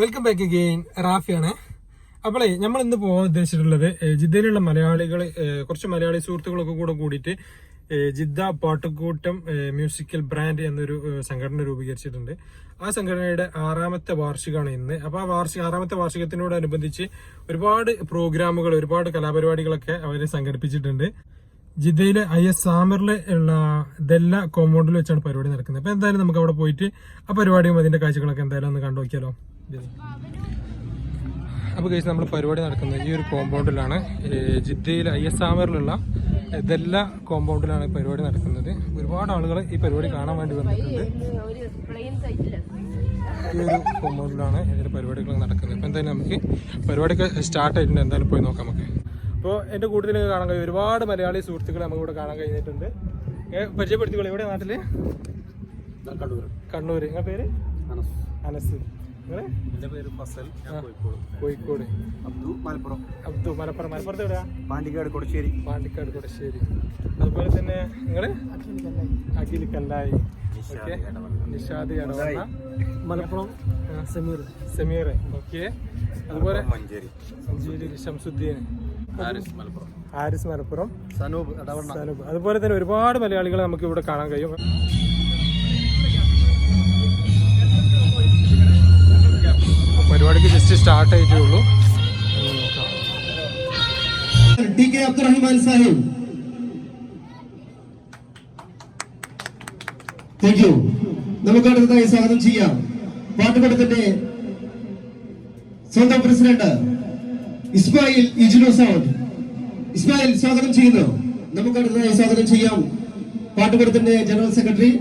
Welcome back again റാഫിയാണ്. അപ്പോളേ നമ്മൾ ഇന്ന് പോകാൻ ഉദ്ദേശിച്ചിട്ടുള്ളത് ജിദ്ദയിലുള്ള മലയാളികൾ കുറച്ച് മലയാളി സുഹൃത്തുക്കളൊക്കെ കൂടെ കൂടിയിട്ട് ജിദ്ദ പാട്ടുകൂട്ടം മ്യൂസിക്കൽ ബ്രാൻഡ് എന്നൊരു സംഘടന രൂപീകരിച്ചിട്ടുണ്ട്. ആ സംഘടനയുടെ ആറാമത്തെ വാർഷികമാണ് ഇന്ന്. അപ്പോൾ ആ വാർഷിക ആറാമത്തെ വാർഷികത്തിനോടനുബന്ധിച്ച് ഒരുപാട് പ്രോഗ്രാമുകൾ ഒരുപാട് കലാപരിപാടികളൊക്കെ അവർ സംഘടിപ്പിച്ചിട്ടുണ്ട്. ജിദ്ദയിലെ ഐ എസ് സാമറിലെ ഉള്ള ദെല്ല കോമ്പൗണ്ടിൽ വെച്ചാണ് പരിപാടി നടക്കുന്നത്. അപ്പോൾ എന്തായാലും നമുക്ക് അവിടെ പോയിട്ട് ആ പരിപാടിയും അതിന്റെ കാഴ്ചകളൊക്കെ എന്തായാലും ഒന്ന് കണ്ടു നോക്കിയാലോ. അപ്പോൾ കഴിച്ച് നമ്മൾ പരിപാടി നടക്കുന്നത് ഈ ഒരു കോമ്പൗണ്ടിലാണ് ജിദ്ദയിൽ ഐ എസ് ആമറിലുള്ള ഇതെല്ലാ കോമ്പൗണ്ടിലാണ് പരിപാടി നടക്കുന്നത്. ഒരുപാട് ആളുകൾ ഈ പരിപാടി കാണാൻ വേണ്ടി വന്നിട്ടുണ്ട്. ഈ ഒരു കോമ്പൗണ്ടിലാണ് ഇതിന്റെ പരിപാടികൾ നടക്കുന്നത്. അപ്പോൾ എന്തായാലും നമുക്ക് പരിപാടിയൊക്കെ സ്റ്റാർട്ട് ആയിട്ടുണ്ട്. എന്തായാലും പോയി നോക്കാം നമുക്ക്. അപ്പോൾ എന്റെ കൂട്ടത്തിൽ കാണാൻ കഴിയും. ഒരുപാട് മലയാളി സുഹൃത്തുക്കളെ നമുക്ക് ഇവിടെ കാണാൻ കഴിഞ്ഞിട്ടുണ്ട്. പരിചയപ്പെടുത്തിക്കോളൂ. ഇവിടെ നാട്ടിൽ കണ്ണൂർ കണ്ണൂർ നിങ്ങളുടെ പേര്? അനസ്. അനസ്. പേര് ഫസൽ ഞാൻ കോഴിക്കോട്. കോഴിക്കോട്. അബ്ദു മലപ്പുറം. അബ്ദു മലപ്പുറം. മലപ്പുറത്ത് എവിടെയാ? പാണ്ടിക്കാട് കൊടശ്ശേരി. പാണ്ടിക്കാട് കൊടശ്ശേരി. അതുപോലെ തന്നെ നിങ്ങൾ? അഖിൽ കല്ലായി നിഷാദ് ഇടവണ്ണ മലപ്പുറം സമീർ. സമീർ. ഓക്കെ. അതുപോലെ മഞ്ചേരി. മഞ്ചേരി ഷംസുദ്ദീൻ ആരിസ് മലപ്പുറം. ആരിസ് മലപ്പുറം. സനൂപ് ഇടവണ്ണ സനൂപ്. അതുപോലെ തന്നെ ഒരുപാട് മലയാളികളെ നമുക്ക് ഇവിടെ കാണാൻ കഴിയും. പരിപാടിക്ക് ജസ്റ്റ് സ്റ്റാർട്ട് ആയിട്ടേ ഉള്ളൂ T K Abdurahman Sahib. Thank you നമുക്ക് അടുത്തതായി സ്വാഗതം ചെയ്യാം. പാട്ടുപടത്തിന്റെ സ്വന്തം പ്രസിഡന്റ് ഇസ്മായിൽ ഇജ്നു സൗണ്ട് ഇസ്മായിൽ സ്വാഗതം ചെയ്യുന്നു. നമുക്ക് അടുത്തതായി സ്വാഗതം ചെയ്യാം. പാട്ടുപടത്തിന്റെ ജനറൽ സെക്രട്ടറി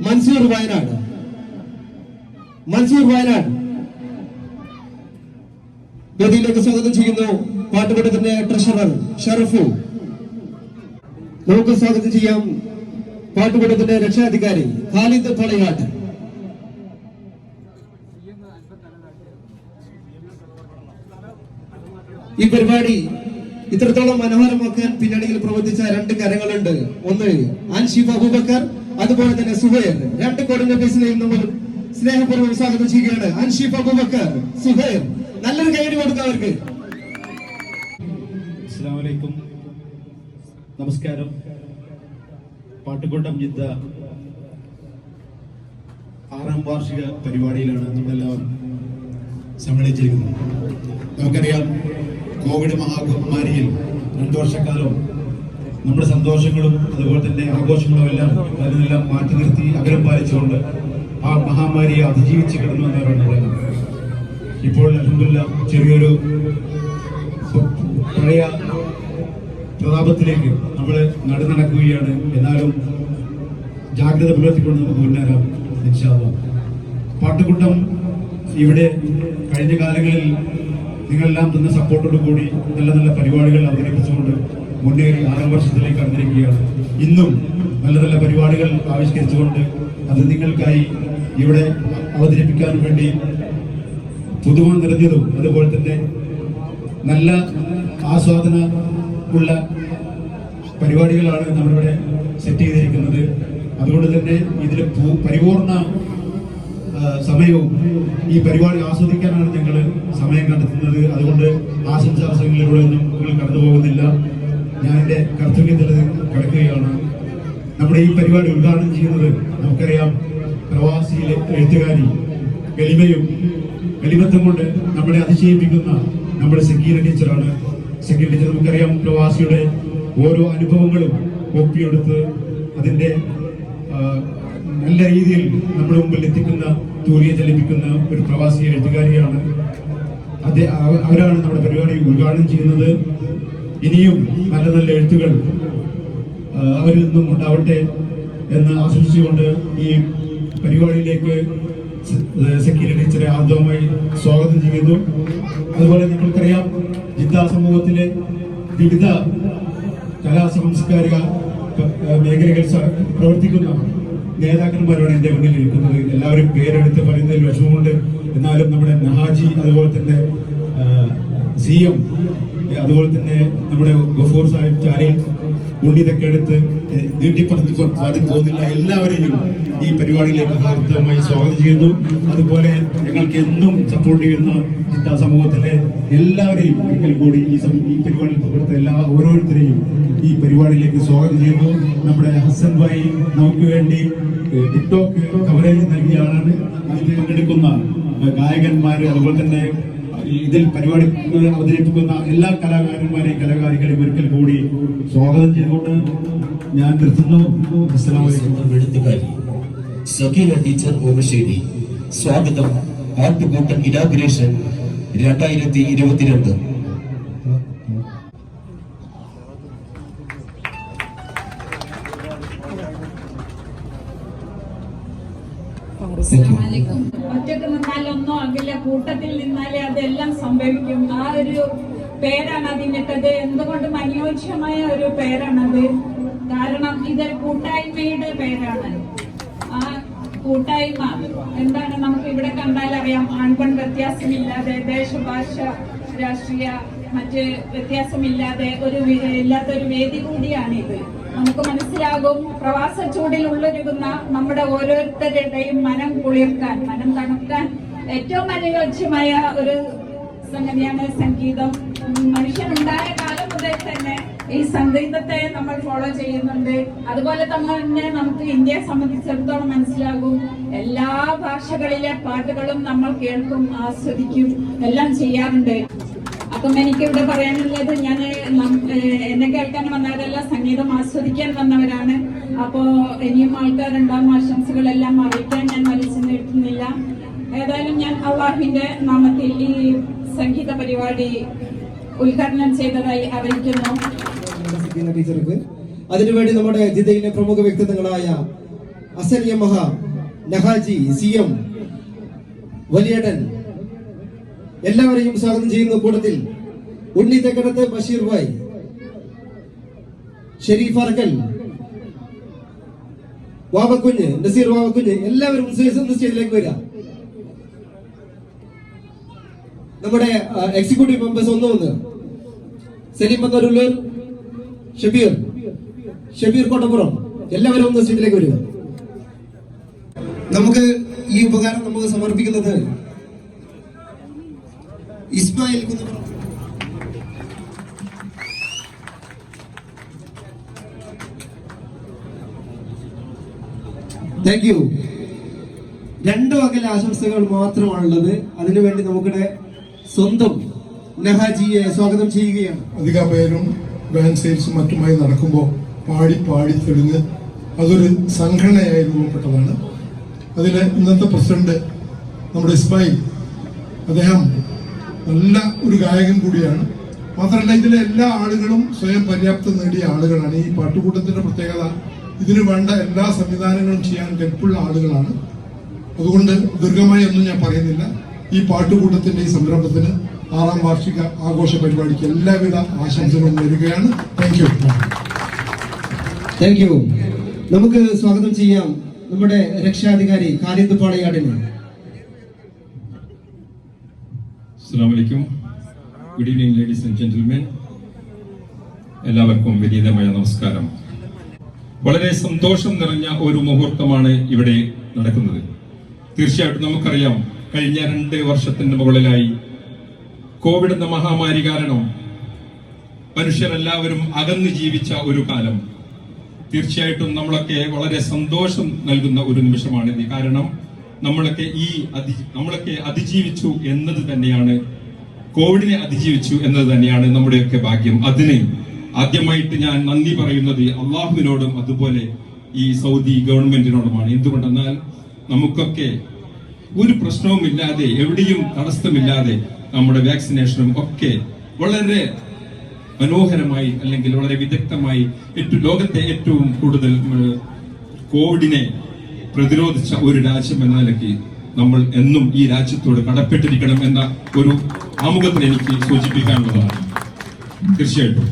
മൻസൂർ വയനാട്. മൻസൂർ വയനാട്. വേദിയിലേക്ക് സ്വാഗതം ചെയ്യുന്നു. പാട്ടുപടത്തിന്റെ ട്രഷറർ ഷറഫു. നമുക്ക് സ്വാഗതം ചെയ്യാം. പാട്ടുപടത്തിന്റെ രക്ഷാധികാരി ഖാലിദ് തളയാട്ട് ഈ പരിപാടി ഇത്രത്തോളം മനോഹരമാക്കാൻ പിന്നണിയിൽ പ്രവർത്തിച്ച രണ്ട് കരങ്ങളുണ്ട്. ഒന്ന് ആൻഷിഫ് അബൂബക്കർ അതുപോലെ തന്നെ സുഹൈർ രണ്ട് കോർഡിനേറ്റേഴ്സിനെയും നമ്മൾ സ്നേഹപൂർവം സ്വാഗതം ചെയ്യുകയാണ്. ആൻഷിഫ് അബൂബക്കർ സുഹൈർ നല്ലൊരു കൈയടി കൊടുത്തവർക്ക് അസ്സാമലൈക്കും നമസ്കാരം. പാട്ടുകൂട്ടം ജിദ്ദ. ആറാം വാർഷിക പരിപാടിയിലാണ് നമ്മളെല്ലാവരും സമ്മേളിച്ചിരിക്കുന്നത്. നമുക്കറിയാം കോവിഡ് മഹാമാരിയിൽ രണ്ടു വർഷക്കാലം നമ്മുടെ സന്തോഷങ്ങളും അതുപോലെ തന്നെ ആഘോഷങ്ങളും എല്ലാം അതിനെല്ലാം മാറ്റി നിർത്തി അകലം പാലിച്ചുകൊണ്ട് ആ മഹാമാരിയെ അതിജീവിച്ച് കിടന്നു എന്നവരാണ് പറയുന്നത് ഇപ്പോൾ അലഹമില്ല ചെറിയൊരു പഴയ പ്രതാപത്തിലേക്ക് നമ്മൾ നടന്നടക്കുകയാണ്. എന്നാലും ജാഗ്രത പുലർത്തിക്കൊണ്ട് നമുക്ക് മുന്നേറാം നിശ്ചാവാം പാട്ടുകൂട്ടം ഇവിടെ കഴിഞ്ഞ കാലങ്ങളിൽ നിങ്ങളെല്ലാം തന്ന സപ്പോർട്ടോട് കൂടി നല്ല നല്ല പരിപാടികൾ അവതരിപ്പിച്ചുകൊണ്ട് മുന്നേറി ആറാം വർഷത്തിലേക്ക് കടന്നിരിക്കുകയാണ് ഇന്നും നല്ല നല്ല പരിപാടികൾ ആവിഷ്കരിച്ചുകൊണ്ട് അത് നിങ്ങൾക്കായി ഇവിടെ അവതരിപ്പിക്കാൻ വേണ്ടി പുതുമ നിറഞ്ഞതും അതുപോലെ തന്നെ നല്ല ആസ്വാദന ഉള്ള പരിപാടികളാണ് നമ്മളിവിടെ സെറ്റ് ചെയ്തിരിക്കുന്നത്. അതുകൊണ്ട് തന്നെ ഇതിൽ പരിപൂർണ സമയവും ഈ പരിപാടി ആസ്വദിക്കാനാണ് ഞങ്ങൾ സമയം കണ്ടെത്തുന്നത്. അതുകൊണ്ട് ആശംസാസങ്ങളിലൂടെ ഒന്നും നിങ്ങൾ കടന്നുപോകുന്നില്ല ഞാൻ എന്റെ കർത്തവ്യത്തിൽ കിടക്കുകയാണ്. നമ്മുടെ ഈ പരിപാടി ഉദ്ഘാടനം ചെയ്യുന്നത് നമുക്കറിയാം പ്രവാസിയിലെ എഴുത്തുകാരി എളിമയും എളിമത്വം കൊണ്ട് നമ്മളെ അതിശയിപ്പിക്കുന്ന നമ്മുടെ സക്കീര ടീച്ചറാണ്. സക്കീർ ടീച്ചർ നമുക്കറിയാം പ്രവാസിയുടെ ഓരോ അനുഭവങ്ങളും ഒപ്പിയെടുത്ത് അതിന്റെ നല്ല രീതിയിൽ നമ്മുടെ മുമ്പിൽ എത്തിക്കുന്ന തൂലിയെ ചലിപ്പിക്കുന്ന ഒരു പ്രവാസി എഴുത്തുകാരിയാണ്. അതെ അവരാണ് നമ്മുടെ പരിപാടി ഉദ്ഘാടനം ചെയ്യുന്നത്. ഇനിയും നല്ല നല്ല എഴുത്തുകൾ അവരിൽ നിന്നും ഉണ്ടാവട്ടെ എന്ന് ആശംസിച്ചുകൊണ്ട് ഈ പരിപാടിയിലേക്ക് സക്കീര ടീച്ചറെ ആദ്യമായി സ്വാഗതം ചെയ്യുന്നു. അതുപോലെ നിങ്ങൾക്കറിയാം ജിദ്ദ സമൂഹത്തിലെ വിവിധ കലാ സാംസ്കാരിക മേഖലകൾ പ്രവർത്തിക്കുന്ന നേതാക്കന്മാരാണ് എന്റെ മുന്നിൽ ഇരിക്കുന്നത് എല്ലാവരും പേരെടുത്ത് പറയുന്നതിൽ വിഷമമുണ്ട്. എന്നാലും നമ്മുടെ നഹാജി അതുപോലെ തന്നെ സി എം അതുപോലെ തന്നെ നമ്മുടെ ഗഫൂർ സാഹിബ് ചാരി ഉണ്ണിതൊക്കെ എടുത്ത് നീട്ടിപ്പറഞ്ഞു പാടി പോകുന്നില്ല. എല്ലാവരെയും ഈ പരിപാടിയിലേക്ക് ഹാർദവമായി സ്വാഗതം ചെയ്യുന്നു. അതുപോലെ ഞങ്ങൾക്ക് എന്നും സപ്പോർട്ട് ചെയ്യുന്ന ചിന്താ സമൂഹത്തിലെ എല്ലാവരെയും ഒരിക്കൽ കൂടി ഈ ഈ പരിപാടിയിൽ പങ്കെടുത്ത എല്ലാ ഓരോരുത്തരെയും ഈ പരിപാടിയിലേക്ക് സ്വാഗതം ചെയ്യുന്നു. നമ്മുടെ ഹസൻ ഭായി നമുക്ക് വേണ്ടി ടിക്ടോക്ക് കവറേജ് നൽകിയ ആളാണ്. അതിൽ പങ്കെടുക്കുന്ന ഗായകന്മാർ അതുപോലെ തന്നെ ഇതിൽ പരിപാടി അവതരിപ്പിക്കുന്ന എല്ലാ കലാകാരന്മാരെയും കലാകാരികളെയും ഒരിക്കൽ കൂടി സ്വാഗതം ചെയ്തുകൊണ്ട് ഞാൻ നിർത്തുന്നു. എഴുത്തുകാരി സക്കീന ടീച്ചർ ഓമശ്ശേരി. സ്വാഗതം. ആട്ടുകൂട്ടൻ ഇനാഗുറേഷൻ രണ്ടായിരത്തി ഇരുപത്തിരണ്ട്. Thank you. കൂട്ടത്തിൽ നിന്നാലേ അതെല്ലാം സംഭവിക്കും. ആ ഒരു പേരാണ് അതിനിട്ടത് എന്തുകൊണ്ടും അനുയോജ്യമായ ഒരു പേരാണത്? കാരണം ഇത് കൂട്ടായ്മയുടെ പേരാണ്. ആ കൂട്ടായ്മ എന്താണ് നമുക്ക് ഇവിടെ കണ്ടാൽ അറിയാം. ആൺപെൺ വ്യത്യാസമില്ലാതെ ദേശഭാഷ രാഷ്ട്രീയ മറ്റ് വ്യത്യാസമില്ലാതെ ഒരു ഇല്ലാത്ത ഒരു വേദി കൂടിയാണിത്. നമുക്ക് മനസ്സിലാകും പ്രവാസ ചൂടിൽ ഉള്ളൊരുകുന്ന നമ്മുടെ ഓരോരുത്തരുടെയും മനം കുളിർക്കാൻ മനം തണുക്കാൻ ഏറ്റവും അനുയോജ്യമായ ഒരു സംഗതിയാണ് സംഗീതം. മനുഷ്യനുണ്ടായ കാലം മുതൽ തന്നെ ഈ സംഗീതത്തെ നമ്മൾ ഫോളോ ചെയ്യുന്നുണ്ട്. അതുപോലെ തന്നെ നമുക്ക് ഇന്ത്യയെ സംബന്ധിച്ചിടത്തോളം മനസ്സിലാകും. എല്ലാ ഭാഷകളിലെ പാട്ടുകളും നമ്മൾ കേൾക്കും ആസ്വദിക്കും എല്ലാം ചെയ്യാറുണ്ട്. അപ്പം എനിക്കിവിടെ പറയാനുള്ളത് ഞാൻ എന്നെ കേൾക്കാൻ വന്നവരെല്ലാം സംഗീതം ആസ്വദിക്കാൻ വന്നവരാണ്. അപ്പോ ഇനിയും ആൾക്കാരുണ്ടാകും ആശംസകളെല്ലാം അറിയിക്കാൻ ഞാൻ വലിച്ചു നീട്ടുന്നില്ല. ഏതായാലും ഞാൻ അള്ളാഹിന്റെ നാമത്തിൽ ഈ സംഗീത പരിപാടി ഉദ്ഘാടനം ചെയ്തതായി അറിയിക്കുന്നു. ടീച്ചർക്ക്. അതിനുവേണ്ടി നമ്മുടെ ജിദ്ദയിലെ പ്രമുഖ വ്യക്തിത്വങ്ങളായ അസനിയ മഹ നഹാജി സി എം വലിയടൻ എല്ലാവരെയും സ്വാഗതം ചെയ്യുന്ന കൂട്ടത്തിൽ ഉണ്ണി തെക്കടത്ത് ബഷീർ ഭായ് ഷെരീഫ് അറക്കൽ വാവക്കുഞ്ഞ് നസീർ വാവക്കുഞ്ഞ് എല്ലാവരും സ്റ്റേജിലേക്ക് വരിക. നമ്മുടെ എക്സിക്യൂട്ടീവ് മെമ്പേഴ്സ് ഒന്ന് വന്ന്. സലീം പത്തറുള്ളൂർ ഷബീർ. ഷബീർ കോട്ടപ്പുറം. എല്ലാവരും ഒന്ന് സീറ്റിലേക്ക് വരിക. നമുക്ക് ഈ ഉപകാരം നമുക്ക് സമർപ്പിക്കുന്നത് ഇസ്മായിൽ കുന്നപ്പുറം. താങ്ക് യു രണ്ടു വകല ആശംസകൾ മാത്രമാണുള്ളത്. അതിനുവേണ്ടി നമുക്കിടെ സ്വന്തം നെഹാജിയെ സ്വാഗതം ചെയ്യുകയാണ്. അധിക പേരും വാൻ സെയിൽസും മറ്റുമായി നടക്കുമ്പോൾ പാടി പാടി തെളിഞ്ഞ് അതൊരു സംഘടനയായി രൂപപ്പെട്ടതാണ്. അതിൽ ഇന്നത്തെ പ്രസിഡന്റ് നമ്മുടെ ഇസ്മായിൽ അദ്ദേഹം നല്ല ഒരു ഗായകൻ കൂടിയാണ്. മാത്രമല്ല ഇതിലെ എല്ലാ ആളുകളും സ്വയം പര്യാപ്തം നേടിയ ആളുകളാണ്. ഈ പാട്ടുകൂട്ടത്തിന്റെ പ്രത്യേകത ഇതിനു വേണ്ട എല്ലാ സംവിധാനങ്ങളും ചെയ്യാൻ കെൽപ്പുള്ള ആളുകളാണ്. അതുകൊണ്ട് ദീർഘമായി ഒന്നും ഞാൻ പറയുന്നില്ല. ഈ പാട്ടുകൂട്ടത്തിന്റെ ഈ സംരംഭത്തിന് ആറാം വാർഷിക ആഘോഷ പരിപാടിക്ക് എല്ലാവിധ ആശംസകളും നൽകുകയാണ് താങ്ക് യു താങ്ക് യു നമുക്ക് സ്വാഗതം ചെയ്യാം നമ്മുടെ രക്ഷാധികാരി Khalid പാളയാടിനെ good evening ladies and gentlemen എല്ലാവർക്കും വിനീതമായ നമസ്കാരം. വളരെ സന്തോഷം നിറഞ്ഞ ഒരു മുഹൂർത്തമാണ് ഇവിടെ നടക്കുന്നത്. തീർച്ചയായിട്ടും നമുക്കറിയാം കഴിഞ്ഞ രണ്ട് വർഷത്തിന് മുകളിലായി. കോവിഡ് എന്ന മഹാമാരി കാരണം മനുഷ്യരെല്ലാവരും അകന്നു ജീവിച്ച ഒരു കാലം. തീർച്ചയായിട്ടും നമ്മളൊക്കെ വളരെ സന്തോഷം നൽകുന്ന ഒരു നിമിഷമാണ് നിമിഷമാണിത് കാരണം നമ്മളൊക്കെ ഈ അതി നമ്മളൊക്കെ അതിജീവിച്ചു എന്നത് തന്നെയാണ്. കോവിഡിനെ അതിജീവിച്ചു എന്നത് തന്നെയാണ് നമ്മുടെയൊക്കെ ഭാഗ്യം. അതിന് ആദ്യമായിട്ട് ഞാൻ നന്ദി പറയുന്നത് അള്ളാഹുവിനോടും അതുപോലെ ഈ സൗദി ഗവൺമെന്റിനോടുമാണ്. എന്തുകൊണ്ടെന്നാൽ നമുക്കൊക്കെ ഒരു പ്രശ്നവുമില്ലാതെ എവിടെയും തടസ്സമില്ലാതെ നമ്മുടെ വാക്സിനേഷനും ഒക്കെ വളരെ മനോഹരമായി അല്ലെങ്കിൽ വളരെ വിദഗ്ധമായി ഏറ്റവും ലോകത്തെ ഏറ്റവും കൂടുതൽ കോവിഡിനെ പ്രതിരോധിച്ച ഒരു രാജ്യം എന്ന നിലയ്ക്ക് നമ്മൾ എന്നും ഈ രാജ്യത്തോട് കടപ്പെട്ടിരിക്കണം എന്ന ഒരു ആമുഖത്തിൽ എനിക്ക് സൂചിപ്പിക്കാനുള്ളതാണ്. തീർച്ചയായിട്ടും.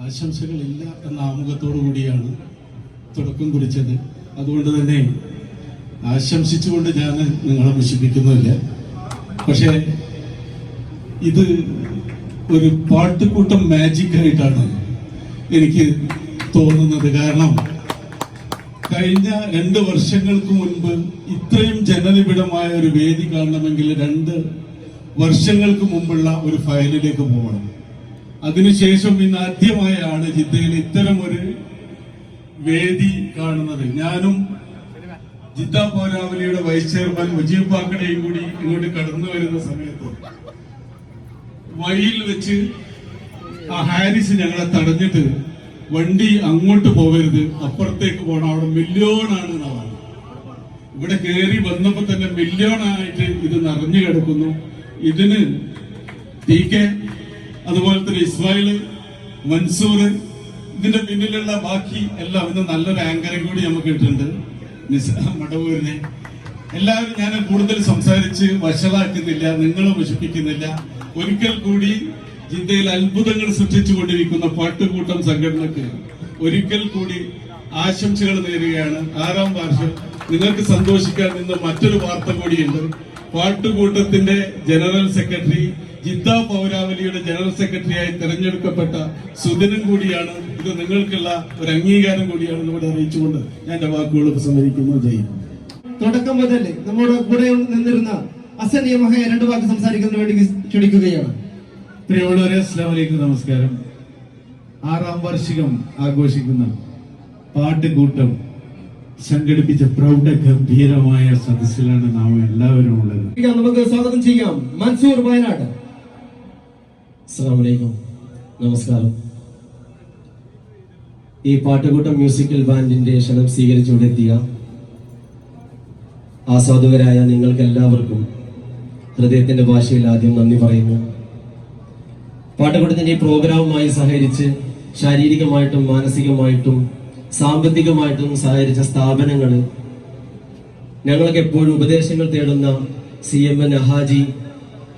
ആശംസകളില്ല എന്ന ആമുഖത്തോടു കൂടിയാണ് തുടക്കം കുറിച്ചത്. അതുകൊണ്ട് തന്നെ ആശംസിച്ചുകൊണ്ട് ഞാൻ നിങ്ങളെ മുഷിപ്പിക്കുന്നില്ല പക്ഷേ ഇത് ഒരു പാട്ടുകൂട്ടം മാജിക് ആയിട്ടാണ് എനിക്ക് തോന്നുന്നത്. കാരണം കഴിഞ്ഞ രണ്ട് വർഷങ്ങൾക്ക് മുൻപ് ഇത്രയും ജനനിബിഡമായ ഒരു വേദി കാണണമെങ്കിൽ രണ്ട് വർഷങ്ങൾക്ക് മുമ്പുള്ള ഒരു ഫയലിലേക്ക് പോകണം. അതിനുശേഷം ഇന്ന് ആദ്യമായാണ് ജിദ്ദയിൽ ഇത്തരം ഒരു വേദി കാണുന്നത്. ഞാനും ജിദ്ദ പൗരാവലിയുടെ വൈസ് ചെയർമാൻ മുജീബ് പാക്കടയും കൂടി ഇങ്ങോട്ട് കടന്നു വരുന്ന സമയത്ത് വഴിയിൽ വെച്ച് ആ ഹാരിസ് ഞങ്ങളെ തടഞ്ഞിട്ട് വണ്ടി അങ്ങോട്ട് പോകരുത് അപ്പുറത്തേക്ക് പോകണം അവിടെ മില്യോണാണ് എന്നാണ് ഇവിടെ കയറി വന്നപ്പോ തന്നെ മില്യോണായിട്ട് ഇത് നിറഞ്ഞു കിടക്കുന്നു. ഇതിന് ടി കെ അതുപോലെ തന്നെ ഇസ്മായിൽ മൻസൂർ ഇതിന്റെ പിന്നിലുള്ള ബാക്കി എല്ലാം ഇന്ന് നല്ലൊരു ആങ്കറിംഗ് കൂടി നമുക്ക് ഇട്ടിട്ടുണ്ട് മടവൂരിനെ. എല്ലാവരും ഞാൻ കൂടുതൽ സംസാരിച്ച് വഷളാക്കുന്നില്ല നിങ്ങളെ വിശപ്പിക്കുന്നില്ല ഒരിക്കൽ കൂടി ജില്ലയിൽ അത്ഭുതങ്ങൾ സൃഷ്ടിച്ചുകൊണ്ടിരിക്കുന്ന പാട്ടുകൂട്ടം സംഘടനക്ക് ഒരിക്കൽ കൂടി ആശംസകൾ നേരുകയാണ്. ആറാം വർഷം നിങ്ങൾക്ക് സന്തോഷിക്കാൻ നിന്ന് മറ്റൊരു വാർത്ത കൂടിയുണ്ട്. പാട്ടുകൂട്ടത്തിന്റെ ജനറൽ സെക്രട്ടറി ജിദ്ദ പൗരാവലിയുടെ ജനറൽ സെക്രട്ടറിയായി തിരഞ്ഞെടുക്കപ്പെട്ട സുദിനം കൂടിയാണ്. ഇത് നിങ്ങൾക്കുള്ള ഒരു അംഗീകാരം കൂടിയാണ് ഇവിടെ അറിയിച്ചുകൊണ്ട് ഞാൻ എന്റെ വാക്കുകൾ ഉപസംഹരിക്കുന്നു. ജയ് തുടക്കം മുതൽ നമ്മുടെ കൂടെ നിന്നിരുന്ന അസൻ യമഹയ രണ്ട് വാക്ക് സംസാരിക്കുന്നതിന് വേണ്ടി ക്ഷണിക്കുകയാണ് പ്രിയമുള്ളവരെ അസ്ലാം വലൈക്കും നമസ്കാരം. ആറാം വാർഷികം ആഘോഷിക്കുന്ന പാട്ടുകൂട്ടം സംഘടിപ്പിച്ച പ്രൗഢ ഗംഭീരമായ സദസ്സിലാണ് നാം എല്ലാവരും ഉള്ളത്. നമുക്ക് സ്വാഗതം ചെയ്യാം. മൻസൂർ വയനാട്. അസ്സാമലൈക്കും നമസ്കാരം. ഈ പാട്ടുകൂട്ടം മ്യൂസിക്കൽ ബാൻഡിന്റെ ക്ഷണം സ്വീകരിച്ചുകൊണ്ടെത്തിയ ആസ്വാദകരായ നിങ്ങൾക്ക് എല്ലാവർക്കും ഹൃദയത്തിന്റെ ഭാഷയിൽ ആദ്യം നന്ദി പറയുന്നു. പാട്ടുകൂട്ടത്തിന്റെ ഈ പ്രോഗ്രാമുമായി സഹകരിച്ച് ശാരീരികമായിട്ടും മാനസികമായിട്ടും സാമ്പത്തികമായിട്ടും സഹകരിച്ച സ്ഥാപനങ്ങൾ ഞങ്ങൾക്ക് എപ്പോഴും ഉപദേശങ്ങൾ തേടുന്ന സി എം എൻ അഹാജി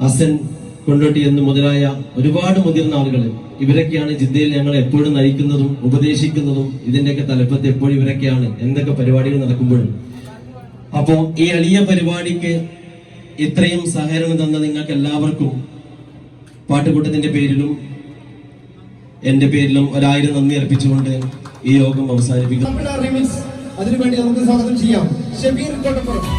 അസൻ കൊണ്ടോട്ടി എന്ന് മുതലായ ഒരുപാട് മുതിർന്ന ആളുകൾ ഇവരൊക്കെയാണ് ജിദ്ദയിൽ ഞങ്ങൾ എപ്പോഴും നയിക്കുന്നതും ഉപദേശിക്കുന്നതും ഇതിന്റെയൊക്കെ തലപ്പത്ത് എപ്പോഴും ഇവരൊക്കെയാണ് എന്തൊക്കെ പരിപാടികൾ നടക്കുമ്പോഴും അപ്പോൾ ഈ എളിയ പരിപാടിക്ക് ഇത്രയും സഹകരണം തന്ന നിങ്ങൾക്ക് എല്ലാവർക്കും പാട്ടുകൂട്ടത്തിന്റെ പേരിലും എന്റെ പേരിലും ഒരായിരം നന്ദി അർപ്പിച്ചുകൊണ്ട് ഈ യോഗം അവസാനിപ്പിക്കുന്നു. അതിനുവേണ്ടി നമുക്ക് സ്വാഗതം ചെയ്യാം. ഷബീർ കോട്ടപ്പുറം.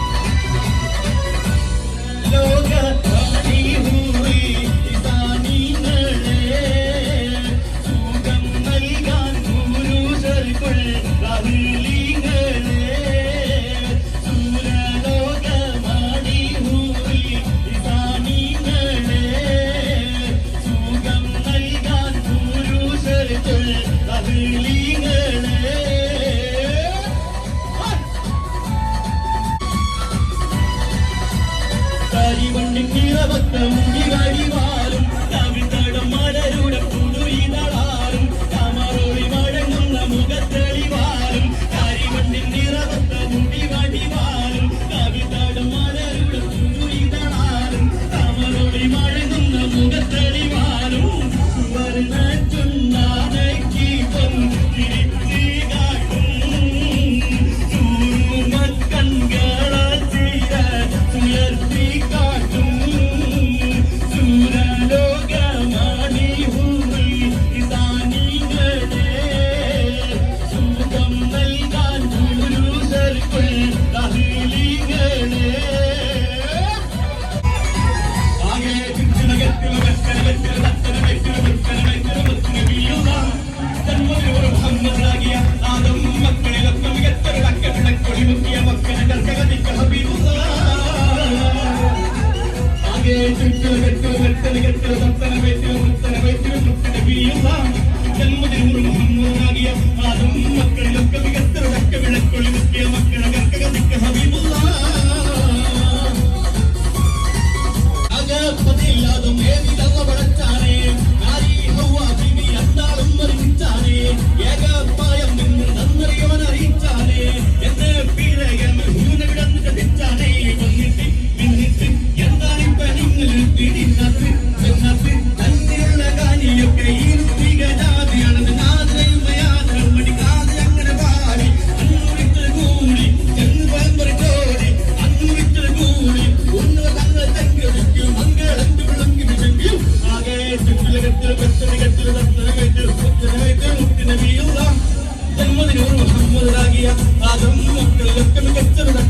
feeling, feeling.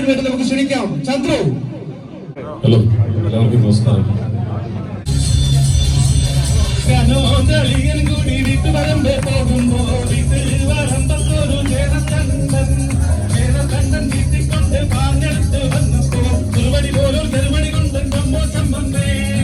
പ്രതികരണത്തിൽ നമുക്ക് ക്ഷണിക്കാം. ചന്ദ്രു. ഹലോ എല്ലാവർക്കും നമസ്കാരം. ൊണ്ട് പാഞ്ഞെടുത്ത് വന്നപ്പോ തിരുവടി പോലും തെരുവടി കൊണ്ട് നമ്മോ വന്നേ